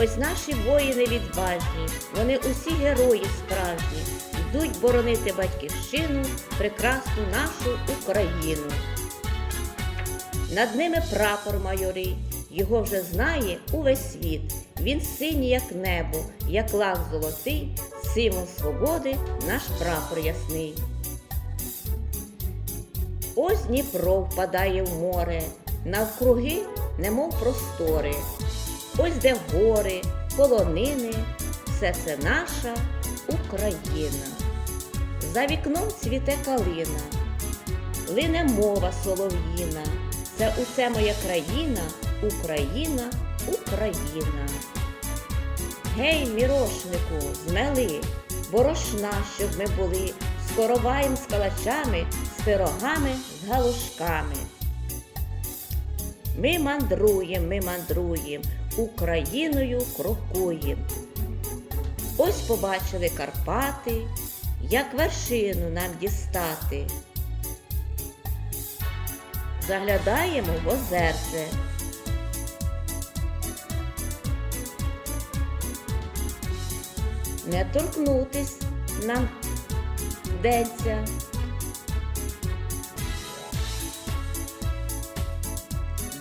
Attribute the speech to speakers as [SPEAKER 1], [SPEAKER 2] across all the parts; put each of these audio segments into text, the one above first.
[SPEAKER 1] Ось наші воїни відважні, вони усі герої справжні, йдуть боронити батьківщину, прекрасну нашу Україну. Над ними прапор майорий, його вже знає увесь світ. Він синій, як небо, як лак золотий, символ свободи, наш прапор ясний. Ось Дніпро впадає в море, навкруги, немов простори. Ось де гори, полонини, все це наша Україна. За вікном цвіте калина, лине мова солов'їна. Це усе моя країна, Україна, Україна. Гей, мірошнику, змели, борошна, щоб ми були, з короваєм, з калачами, з пирогами, з галушками. Ми мандруєм, ми мандруєм, Україною крокуєм. Ось побачили Карпати, як вершину нам дістати. Заглядаємо в озерце. Не торкнутись нам вдеться.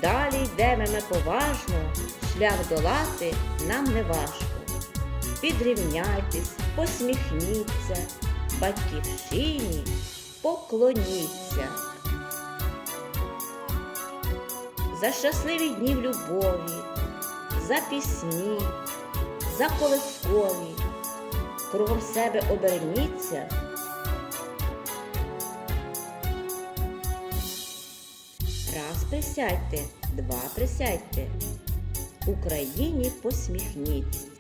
[SPEAKER 1] Далі йдемо ми поважно, шлях долати нам не важко. Підрівняйтесь, посміхніться, батьківщині поклоніться. За щасливі дні в любові, за пісні, за колискові, кругом себе оберніться. Раз присядьте, два присядьте, Україні посміхніться.